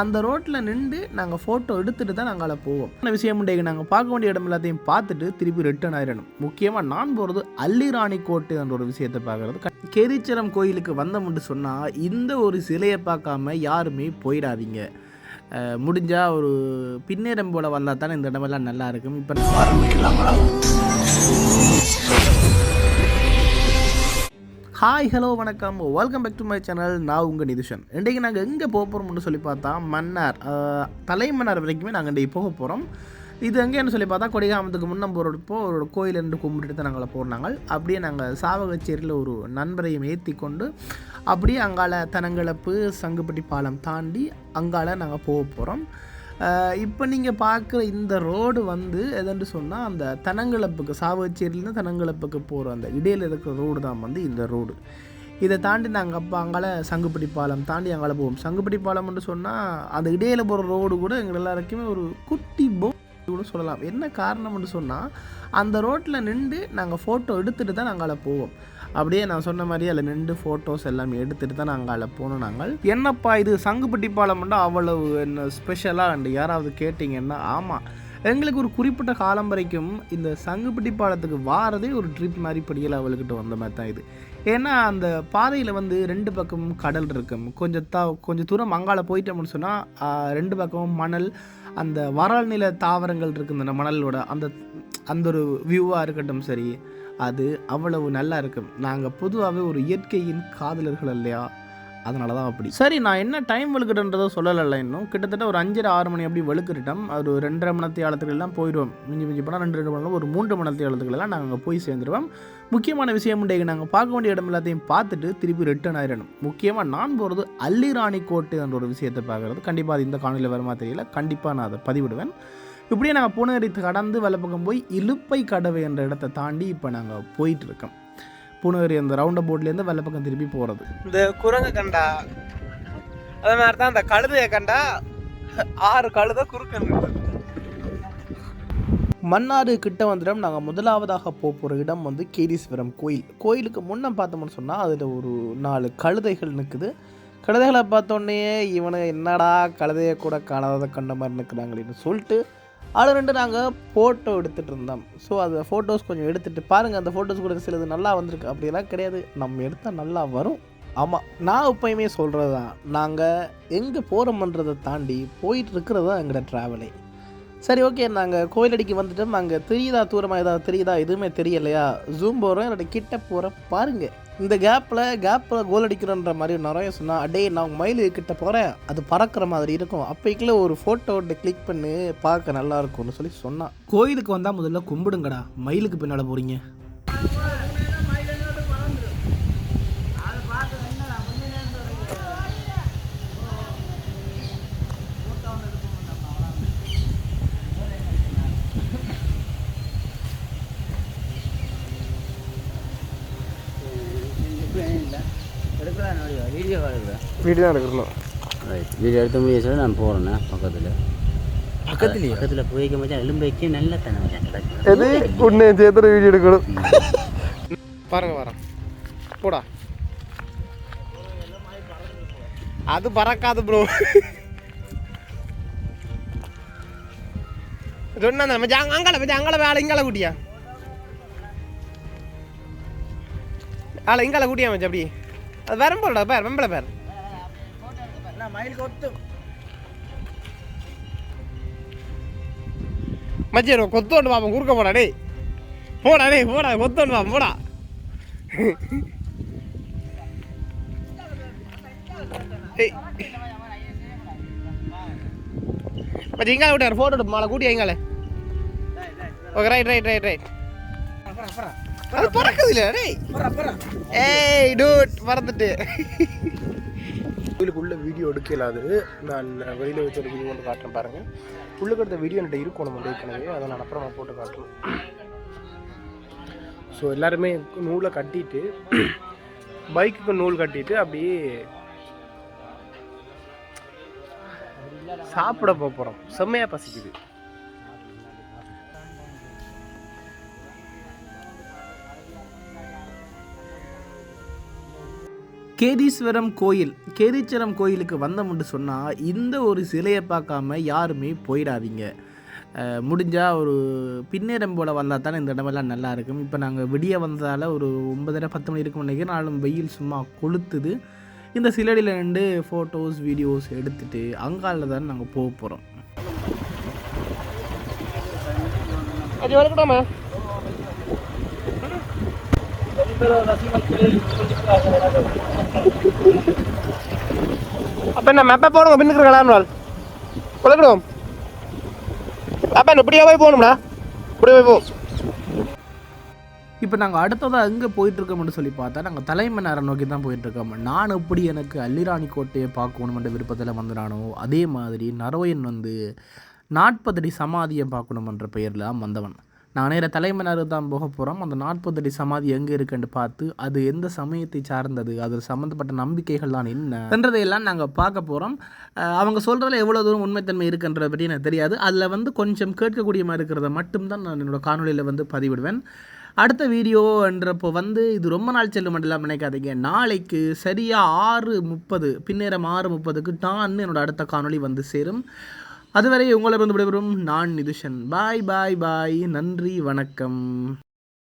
அந்த ரோட்டில் நின்று நாங்கள் ஃபோட்டோ எடுத்துகிட்டு தான் நாங்கள் போவோம். அந்த விஷயம் உண்டைக்கு நாங்கள் பார்க்க வேண்டிய இடம் எல்லாத்தையும் பார்த்துட்டு திருப்பி ரிட்டர்ன் ஆயிடணும் முக்கியமாக நான் போகிறது அல்லிராணி கோட்டை என்ற ஒரு விஷயத்தை பார்க்குறது. கேரிச்சரம் கோயிலுக்கு வந்தோம்னு சொன்னால் இந்த ஒரு சிலையை பார்க்காம யாருமே போயிடாதீங்க. முடிஞ்சால் ஒரு பின்னேரம் போல் வந்தால் தானே இந்த இடமெல்லாம் நல்லா இருக்கும். இப்போ ஹாய் ஹலோ வணக்கம். Welcome back to my channel நான் உங்கள் நிதிஷன். இன்றைக்கு நாங்கள் எங்கே போக போகிறோம்னு சொல்லி பார்த்தா மன்னார் தலைமன்னார் வரைக்குமே நாங்கள் இன்றைக்கு போக போகிறோம் இது எங்கேன்னு சொல்லி பார்த்தா கொடிகாமத்துக்கு முன்னம் போகிறப்போ ஒரு கோயில் என்று கும்பிட்டுட்டு தான் நாங்கள். போனாங்க அப்படியே நாங்கள் சாவகச்சேரியில் ஒரு நண்பரையும் ஏற்றி கொண்டு அப்படியே அங்கால தனங்கிழப்பு சங்குப்பட்டி பாலம் தாண்டி அங்கால நாங்கள் போக போகிறோம் இப்போ நீங்கள் பார்க்குற இந்த ரோடு வந்து எதுன்னு சொன்னால் அந்த தனங்கிழப்புக்கு சாவச்சேரியிலேருந்து தனங்கிழப்புக்கு போகிற அந்த இடையில் இருக்கிற ரோடு தான் வந்து இந்த ரோடு. இதை தாண்டி நாங்கள் அப்போ அங்கால சங்குப்பிடி பாலம் தாண்டி அங்கால போவோம். சங்குப்பட்டி பாலம்னு சொன்னால் அந்த இடையில் போகிற ரோடு கூட எங்கள் எல்லாருக்குமே ஒரு குட்டி போ கூட சொல்லலாம். என்ன காரணம்னு சொன்னால் அந்த ரோட்டில் நின்று நாங்கள் ஃபோட்டோ எடுத்துகிட்டு தான் நாங்கள் போவோம். அப்படியே நான் சொன்ன மாதிரி அதில் நின்று ஃபோட்டோஸ் எல்லாமே எடுத்துகிட்டு தான் நாங்கள் அதில் போனோம் நாங்கள். என்னப்பா இது சங்குப்பட்டி பாலம்னா அவ்வளவு என்ன ஸ்பெஷலாக அண்டு யாராவது கேட்டிங்கன்னா ஆமாம் எங்களுக்கு ஒரு குறிப்பிட்ட காலம் வரைக்கும் இந்த சங்குப்பட்டி பாலத்துக்கு வாரதே ஒரு ட்ரிப் மாதிரி படியில் அவளுக்கிட்ட வந்த மாதிரி தான் இது. ஏன்னா அந்த பாதையில் வந்து ரெண்டு பக்கமும் கடல் இருக்கும். கொஞ்சம் தா கொஞ்சம் தூரம் மங்கால போயிட்டோம்னு சொன்னால் ரெண்டு பக்கமும் மணல் அந்த வறல் நில தாவரங்கள் இருக்குது அந்த மணலோட அந்த அந்த ஒரு வியூவாக இருக்கட்டும் சரி அது அவ்வளவு நல்லா இருக்கும் நாங்கள் பொதுவாகவே ஒரு இயற்கையின் காதலர்கள் இல்லையா? அதனால தான் அப்படி. சரி நான் என்ன டைம் வெளுக்கிட்டன்றதை சொல்லலை இன்னும். கிட்டத்தட்ட ஒரு அஞ்சரை ஆறு மணி அப்படி வெளுக்கிட்டோம் ஒரு ரெண்டரை மணத்தி ஆழத்துக்கெல்லாம் போயிடுவோம் மிஞ்சி மிஞ்சி போனால் ரெண்டு ரெண்டு மணி ஒரு மூன்று மணத்தி ஆழத்துக்கெல்லாம் நாங்கள் அங்கே போய் சேர்ந்துருவோம். முக்கியமான விஷயம் உண்டு நாங்கள் பார்க்க வேண்டிய இடம் எல்லாத்தையும் பார்த்துட்டு திருப்பி ரிட்டர்ன் ஆயிடணும் முக்கியமாக நான் போகிறது அல்லிராணி கோட்டை என்ற ஒரு விஷயத்தை பார்க்குறது. கண்டிப்பாக அது இந்த காணொலியில் வருமா தெரியல. கண்டிப்பாக நான் அதை பதிவிடுவேன். இப்படியே நாங்கள் பூனகிரி கடந்து வலப்பக்கம் போய் இலுப்பை கடவை என்ற இடத்தை தாண்டி இப்போ நாங்கள் போயிட்டு இருக்கோம் பூனகிரி அந்த ரவுண்ட் போட்லேருந்து வலப்பக்கம் திருப்பி போகிறது இந்த குரங்கு கண்டா அதே மாதிரி தான் அந்த கழுதையை கண்டா ஆறு கழுதை குறுக்க. மன்னாறு கிட்ட வந்துடும் நாங்கள் முதலாவதாக போக போகிற இடம் வந்து கேதீஸ்வரம் கோயில். கோயிலுக்கு முன்ன பார்த்தோம்னு சொன்னால் அதில் ஒரு நாலு கழுதைகள் நிற்குது கழுதைகளை பார்த்தோன்னே இவனை என்னடா கழுதையை கூட காணாத கண்ட மாதிரி நிற்கிறாங்களேன்னு சொல்லிட்டு அதில் ரெண்டு நாங்கள் ஃபோட்டோ எடுத்துகிட்டு இருந்தோம் ஸோ அந்த ஃபோட்டோஸ் கொஞ்சம் எடுத்துகிட்டு பாருங்கள் அந்த ஃபோட்டோஸ் கூட சிலது நல்லா வந்திருக்கு. அப்படிலாம் கிடையாது. நம்ம எடுத்தால் நல்லா வரும். ஆமாம் நான் எப்பயுமே சொல்கிறது தான் நாங்கள் எங்கே போகிறோம்ன்றதை தாண்டி போயிட்டு இருக்கிறது தான் எங்களோட ட்ராவலே சரி ஓகே நாங்கள் கோயிலடிக்கு வந்துட்டோம். அங்கே தெரியுதா தூரமாக ஏதாவது தெரியுதா? எதுவுமே தெரியலையா? ஜூம் போகிறோம் என்னோட கிட்ட போகிற பாருங்கள் இந்த கேப்பில் கேப்பில் கோல் அடிக்கிறோன்ற மாதிரி நிறைய சொன்னால் அடே நான் மயில் கிட்ட போகிறேன் அது பறக்கிற மாதிரி இருக்கும். அப்போக்குள்ள ஒரு ஃபோட்டோ கிளிக் பண்ணி பார்க்க நல்லா இருக்கும்னு சொல்லி சொன்னான். கோயிலுக்கு வந்தால் முதல்ல கும்பிடுங்கடா. மயிலுக்கு பின்னால் போகிறீங்க வீடியோ எடுக்கிறேன் வீடியோ தான் எடுக்கணும் ரைட் வீடியோ எடுத்து முடிய சொல்லி நான் போகிறேண்ணே பக்கத்தில் பக்கத்துலேயே பக்கத்தில் போய்க்க மச்சான் எலும்பு வைக்க நல்ல தண்ணி மச்சான் கிடக்கு எது உன்னை சேர்த்து வீடியோ எடுக்கணும் பாருங்க வரேன் போடா அது பறக்காது ப்ரோ சொன்னா மச்சான் அங்க அங்கால மச்சான் அங்கால வேலை இங்கால கூட்டியா ஆள இங்கால கூட்டியா மச்சான் அப்படி அது வரம் போடா பேர் வெம்பளை பேர் மச்சான் கொத்தோண்டு பாப்போம் குறுக்க போடா டேய். போடா டேய் போடா கொத்தோண்டு பாப்போம் போடா. ஏய். மச்சான் இங்கால விட்டார் ஃபோட்டோ எடுப்பு மாலை கூட்டியா இங்கால okay right right right right அது பறக்குது இல்ல டேய் ஏய் டூட் பறந்துட்டு கோயிலுக்குள்ள வீடியோ எடுக்கல அது நான் வெளியில் வச்சு ஒரு வீடியோ ஒன்று காட்டுறேன் பாருங்க. உள்ளுக்கு எடுத்த வீடியோ என்கிட்ட இருக்கும் நம்ம ஏற்கனவே. அதை நான் அப்புறமா போட்டு காட்டுறேன். ஸோ எல்லாருமே நூலை கட்டிட்டு பைக்குக்கு நூல் கட்டிட்டு அப்படியே சாப்பிட போக போகிறோம் செம்மையாக பசிக்குது. கேதீஸ்வரம் கோயில் கேதீஸ்வரம் கோயிலுக்கு வந்தோம்னு சொன்னால் இந்த ஒரு சிலையை பார்க்காம யாருமே போயிடாதீங்க. முடிஞ்சால் ஒரு பின்னேரம் போல் வந்தால் தானே இந்த இடமெல்லாம் நல்லா இருக்கும். இப்போ நாங்கள் விடிய வந்ததால் ஒரு ஒன்பதரை பத்து மணி இருக்கும் நினைக்கிறேன். நாளும் வெயில் சும்மா கொளுத்துது. இந்த சிலடியில் நின்று ஃபோட்டோஸ் வீடியோஸ் எடுத்துகிட்டு அங்கால தான் நாங்கள் போக போகிறோம் அது வரக்கூடாமா அப்ப என்ன மெப்ப போடுங்க பின்னுக்கு கலாம்னால் உலகணும் அப்ப இப்படியே போய் போகணும்டா. இப்படியே போய் போகும் இப்போ நாங்கள் அடுத்ததாக எங்கே போயிட்டுருக்கோம்னு சொல்லி பார்த்தா நாங்கள் தலைமன்னாரை நோக்கி தான் போயிட்டுருக்கோம் நான் எப்படி எனக்கு அல்லிராணி கோட்டையை பார்க்கணுமென்ற விருப்பத்தில் வந்து அதே மாதிரி நரோயன் வந்து நாற்பதடி சமாதியை பார்க்கணுமென்ற பெயரில் தான் வந்தவன். நான் நேர தலைமன்னார் தான் போக போகிறோம் அந்த நாற்பதடி சமாதி எங்கே இருக்குன்னு பார்த்து அது எந்த சமயத்தை சார்ந்தது? அது சம்மந்தப்பட்ட நம்பிக்கைகள் தான் என்ன? என்றதையெல்லாம் நாங்கள் பார்க்க போகிறோம் அவங்க சொல்கிறதுல எவ்வளோ தூரம் உண்மைத்தன்மை இருக்குன்றதை பற்றி எனக்கு தெரியாது. அதில் வந்து கொஞ்சம் கேட்கக்கூடிய மாதிரி இருக்கிறத மட்டும்தான் நான் என்னோடய காணொலியில் வந்து பதிவிடுவேன். அடுத்த வீடியோன்றப்போ வந்து இது ரொம்ப நாள் செல்லும் மட்டும் நினைக்காதீங்க. நாளைக்கு சரியாக ஆறு முப்பது பின்னேரம் ஆறு முப்பதுக்கு நான் என்னோட அடுத்த காணொளி வந்து சேரும். அதுவரை உங்களிடம் விடைபெறும் நான் நிதுஷன். பாய் பாய் பாய். நன்றி வணக்கம்.